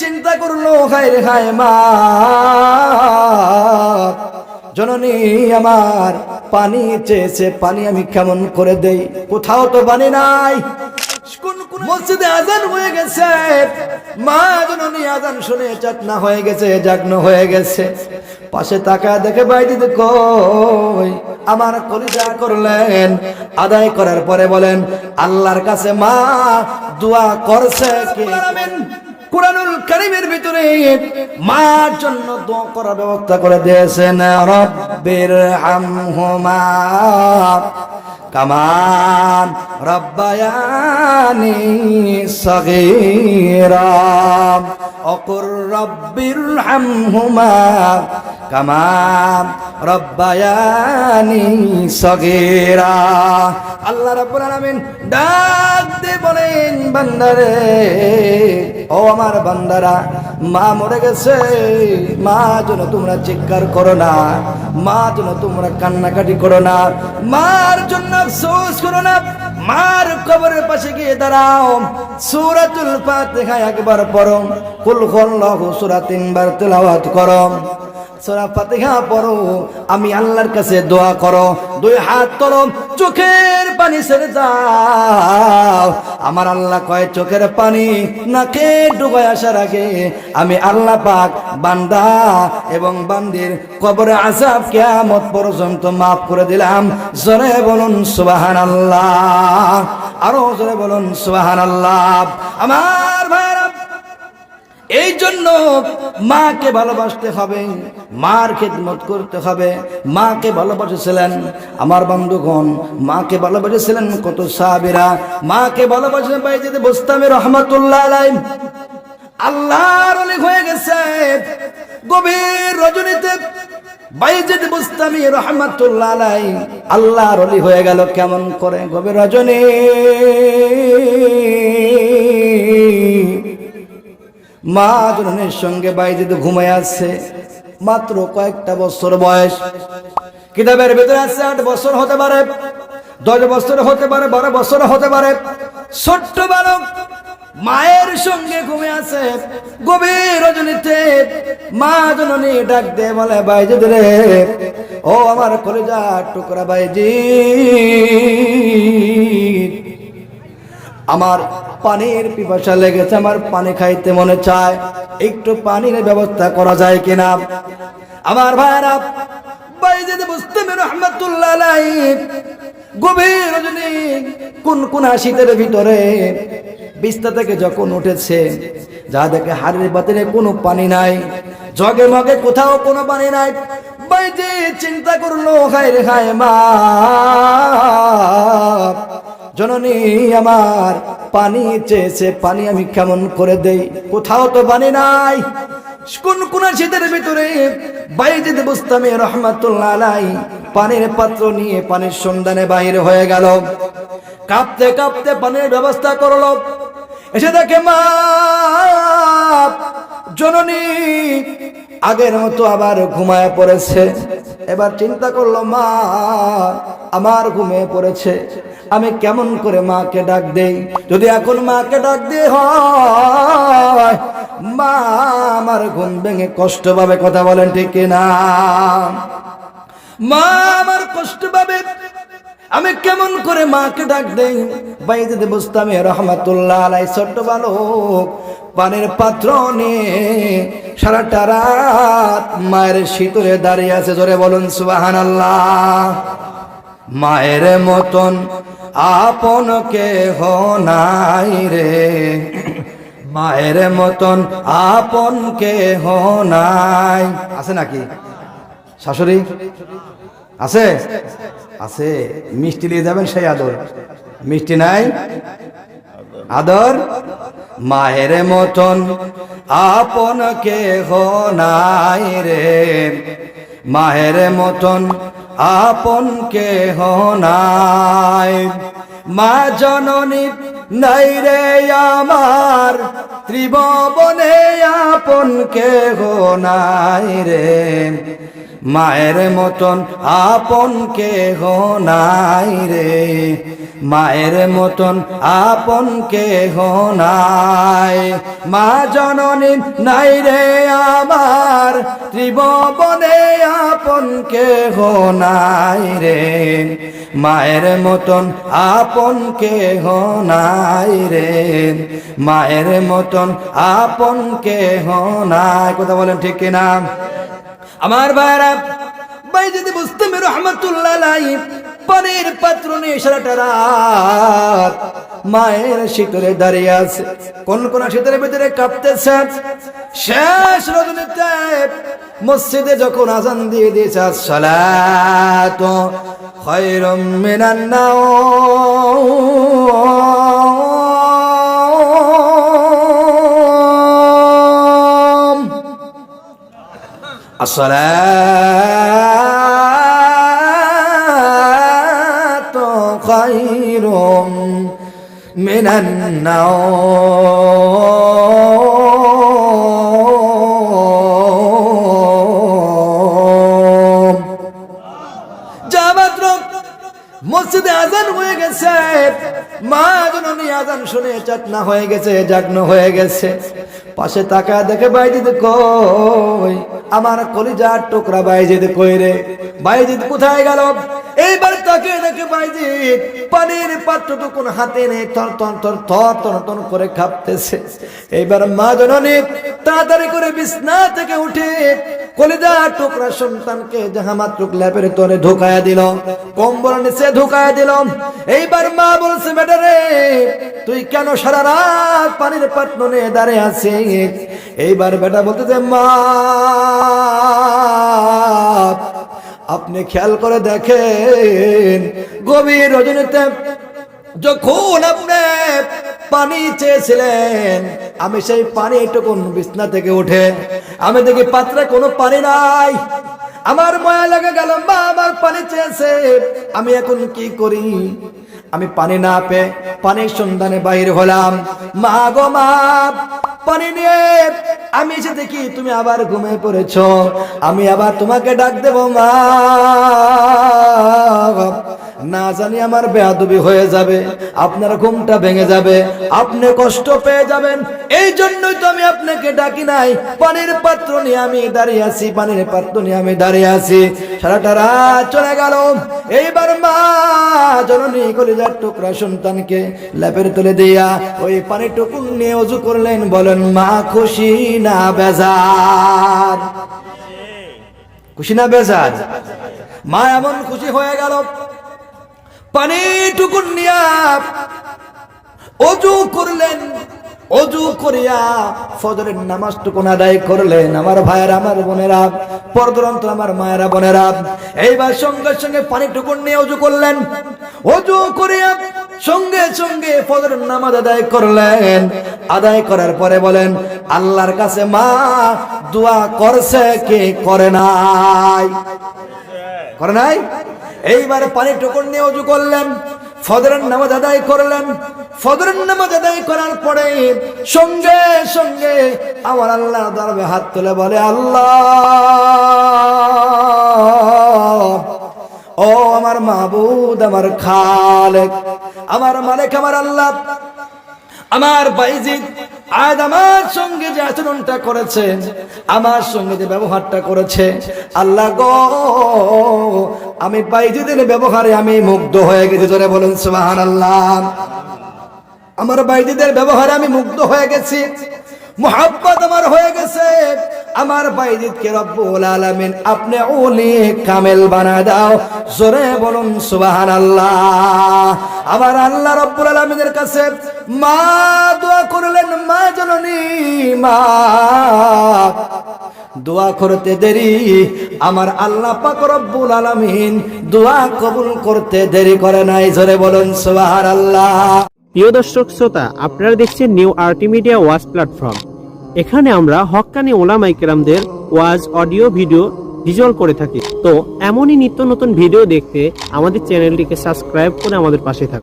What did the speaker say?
চিন্তা করল, হায় রে, হায় মা। জননী আমার, পানি চেয়েছে, পানি আমি কেমন করে দেই? কোথাও তো পানি নাই। আজান হয়ে গেছে। মা জননী আজান শুনে হয়ে গেছে হয়ে গেছে। পাশে দেখে কই, আমার কলিজা করলেন। আদায় করার পরে বলেন, আল্লাহর কাছে মা, দোয়া করছে কোরআনুল কারিমের ভিতরে মার জন্য দোয়া করার ব্যবস্থা করে দিয়েছেন রব্বির হামহুমা কামান রব্বায়ানি সগীরা, অকুর রব্বির হামহুমা কামান রব্বায়ানি সগীরা। আল্লাহ রাব্বুল আলামিন ডাক দিয়ে বলেন, বান্দারে, ও আমার বান্দারা, মা মরে গেছে, মা যেন তোমরা চিৎকার করো না, মা যেন তোমরা কান্নাকাটি করো না, মার জন্য আফসোস করো না, মার কবরের পাশে গিয়ে দাঁড়াও, সূরাতুল ফাতিহা একবার পড়ো, কুল হুয়াল্লাহু সূরা তিনবার তেলাওয়াত করো। সূরা ফাতিহা পড়ো, আমি আল্লাহর কাছে দোয়া করো। দুই হাত তোলো চোখের পানি ছেড়ে দাও আমার আল্লাহ কয়, চোখের পানি নাকে ডুবাই আসার আগে আমি আল্লাহ পাক বান্দা এবং বান্দির কবরে আজাব কিয়ামত পর্যন্ত মাফ করে দিলাম। জোরে বলুন সুবাহান আল্লাহ আরও জোরে বলুন সুবাহান আল্লাহ আমার ভাইরা এই জন্য মাকে ভালোবাসতে হবে, মার খেদমত করতে হবে। মাকে ভালোবাসেছিলেন আমার বন্ধুগণ, মাকে ভালোবাসেছিলেন কত সাহাবিরা, মাকে ভালোবাসে বাইজিদ বুস্তামি রহমতুল্লাহ আলাই আল্লাহর হয়ে গেছে, গভীর রজনীতে। বাইজিদ বুস্তামি রহমতুল্লাহ আলাই আল্লাহর অলি হয়ে গেল কেমন করে গভীর রজনী। মা জননের সঙ্গে বাইজিদ ঘুমায় আছে। মাত্র কয়েকটা বছর বয়স। কিতাবের ভিতরে আছে আট বছর হতে পারে, দশ বছর হতে পারে, বারো বছর হতে পারে। ছোট্ট বালক মায়ের সঙ্গে ঘুমে আছে। গভীর রজনীতে মা জননী ডাক দে বলে, বাইজিদ রে, ও আমার কলেজা টুকরা বাইজি আমার পানির পিপাসা লেগেছে, আমার পানি খাইতে মনে চায়, একটু পানির ব্যবস্থা করা যায় কিনা? আমার ভাইরা বাইজিদ মুস্তামির রহমাতুল্লাহ আলাইহি, গভীর রজনী কোন কোন শীতের ভিতরে বিস্তা থেকে যখন উঠেছে, যা দেখে হাড়ির বাতিলে কোনো পানি নাই, জগে মগে কোথাও কোনো পানি নাই বাইজি চিন্তা করল, হায় রে হায় মা জননী আমার, পানি চেয়েছে, পানি আমি কেমন করে দেই? কোথাও তো পানি নাই। কোন কোন শীতের ভিতরে বাইজিদ বুস্তামি রহমাতুল্লাহ আলাই পানির পাত্র নিয়ে পানির সন্ধানে বাহির হয়ে গেল। কাঁপতে কাঁপতে পানির ব্যবস্থা করল। এসে দেখে, মা, জননী আগের মতো আবার ঘুমায় পড়েছে। এবার চিন্তা করল, মা, আমার ঘুমিয়ে পড়েছে। আমি কেমন করে মাকে ডাক দেই? যদি এখন মাকে ডাক দিয়ে হয়, মা আমার ঘুম ভেঙে কষ্ট পাবে, কথা বলেন ঠিক না মা আমার কষ্ট পাবে, আমি কেমন করে মাকে ডাক দেই? বাইরে বুঝতাম রহমাতুল্লাহ আলাই ছোট্ট বালক, পানের পাত্র নিয়ে সারাটা রাত মায়ের শীতরে দাঁড়িয়ে আছে। জোরে বলুন সুবাহান আল্লাহ মায়ের মতন আপন কে নাই রে। মায়ের মতন আপন কে নাই। আছে নাকি? শাশুড়ি? আছে? আছে। মিষ্টি নিয়ে যাবেন সেই আদর। মিষ্টি নাই? আদর? মায়ের মতন আপন কে নাই রে। মায়ের মতন আপন কে হনাই মা জননী, নাই রে আমার, ত্রিভবনে আপন কে হনাই রে। মায়ের মতন আপন কে হনাই রে। মায়ের মতন আপন কেহ নাই। মা জননী নাই রে আমার, ত্রিভুবনে আপন কেহ নাই রে। মায়ের মতন আপন কেহ নাই রে। মায়ের মতন আপন কেহ নাই। কথা বলেন ঠিক কিনা? আমার ভাইরা ভাই যদি বুঝতে মেরো রহমতুল্লাহ পানির পাত্র নিয়ে সারাটা রাত মায়ের শীতলে দাঁড়িয়ে আছে। কোন কোন শীতের ভিতরে কাঁপতেছে? শেষ রজনীতে মসজিদে যখন আজান দিয়ে দিয়েছে সালাত খয়রম মিনান নাওম। خير من النوم যা মাত্র মসজিদে আজান হয়ে গেছে মা জননী আজান শুনে চাটনা হয়ে গেছে জাগ্ন হয়ে গেছে পাশে তাকা দেখে বাইজিদ কই আমার কলিজার টুকরা বাইজিদ কই রে বাইজিদ কোথায় গেল এইবার তাকে দেখে বাইজিদ পানির পাত্রটুকুন হাতে নেই তর তর তর তর তর তর করে খাপতেছে এইবার মা জননী তাড়াতাড়ি করে বিছনা থেকে উঠে কলিজা টুকরা সন্তানকে যাহা মাত্র ল্যাপের তরে ঢুকায়া দিল, কম্বল নিচে ঢুকায়া দিল। এইবার মা বলছে, বেটা রে, তুই কেন সারা রাত পানির পাত্র নিয়ে দাঁড়িয়ে আছিস? এইবার বেটা বলতেছে, মা আপনি খেয়াল করে দেখেন, গভীর রজনীতে যখন আপনি পানি চেয়েছিলেন, আমি সেই পানি টুকুন বিছনা থেকে উঠে, আমি দেখি পাত্রে কোনো পানি নাই। আমার মায়া লেগে গেল, মা, আমার পানি চেয়েছে, আমি এখন কি করি? আমি পানি না পেয়ে পানির সন্ধানে বাইর হলাম। মা গো, মা, পানি নিয়ে আমি এসে দেখি তুমি আবার ঘুমিয়ে পড়েছ আমি আবার তোমাকে ডাক দেব মা। না জানি আমার বেয়াদবি হয়ে যাবে, আপনার ঘুমটা ভেঙে যাবে, আপনি কষ্ট পেয়ে যাবেন। এই জন্যই তো আমি আপনাকে ডাকি নাই। পানির পাত্র নিয়ে আমি দাঁড়িয়ে আছি, পানির পাত্র নিয়ে আমি দাঁড়িয়ে আছি। সারাটা রাত চলে গেল। এইবার মা জননী কলিজার টুকরা সন্তানকে ল্যাপের তুলে দিয়া ওই পানি টুকুন নিয়ে অজু করলেন, বলেন, মা, খুশি না বেজার? খুশি না বেজার? মা এমন খুশি হয়ে গেল। নিয়া অজু করলেন, অজু করিয়া ফজরের আদায় করলেন। আমার ভাইয়েরা, আমার বোনেরা, পরদরন্ত আমার মায়েরা বোনেরা, এইবার সঙ্গে সঙ্গে পানিটুকুন নিয়ে অজু করলেন। অজু করিয়া সঙ্গে সঙ্গে ফজরের নামাজ আদায় করলেন। আদায় করার পরে বলেন, আল্লাহর কাছে মা, দোয়া করছে কে? করে নাই। করে নাই? এইবার পানি টুকুন নিয়ে অজু করলেন ফদরের নামাজ আদায় করলেন। ফদরের নামাজ আদায় করার পরে সঙ্গে সঙ্গে আমার আল্লাহ দরবে হাত তুলে বলে, আল্লাহ, ও আমার মাহবুদ আমার খালেক, আমার মালিক, আমার আল্লাহ, আমার বাইজিদ, আজ আমার সঙ্গে যে আচরণটা করেছে, আমার সঙ্গে যে ব্যবহারটা করেছে, আল্লাহ গো আমি বাইজিদের ব্যবহারে আমি মুগ্ধ হয়ে গেছি, জোরে বলুন সুবাহান আল্লাহ আমার বাইজিদের ব্যবহারে আমি মুগ্ধ হয়ে গেছি, মোহাব্বত আমার হয়ে গেছে। আমার বাইজিদকে রব্বুল আলামিন আপনি ওলি কামেল বানা দাও। জোরে বলুন সুবাহান আল্লাহ আমার আল্লাহ রব্বুল আলামিনের কাছে মা দোয়া করলেন, মা জননী, মা। দোয়া করতে দেরি, আমার আল্লাহ পাক রব্বুল আলামিন দোয়া কবুল করতে দেরি করে নাই। জোরে বলুন সুবহান আল্লাহ প্রিয় দর্শক, শ্রোতা, আপনারা দেখছেন নিউ আরটি মিডিয়া ওয়াজ প্ল্যাটফর্ম এখানে আমরা হক্কানি ওলামাই কেরামদের ওয়াজ, অডিও, ভিডিও ভিজুয়াল করে থাকি। তো এমনই নিত্য নতুন ভিডিও দেখতে আমাদের চ্যানেলটিকে সাবস্ক্রাইব করে আমাদের পাশে থাকুন।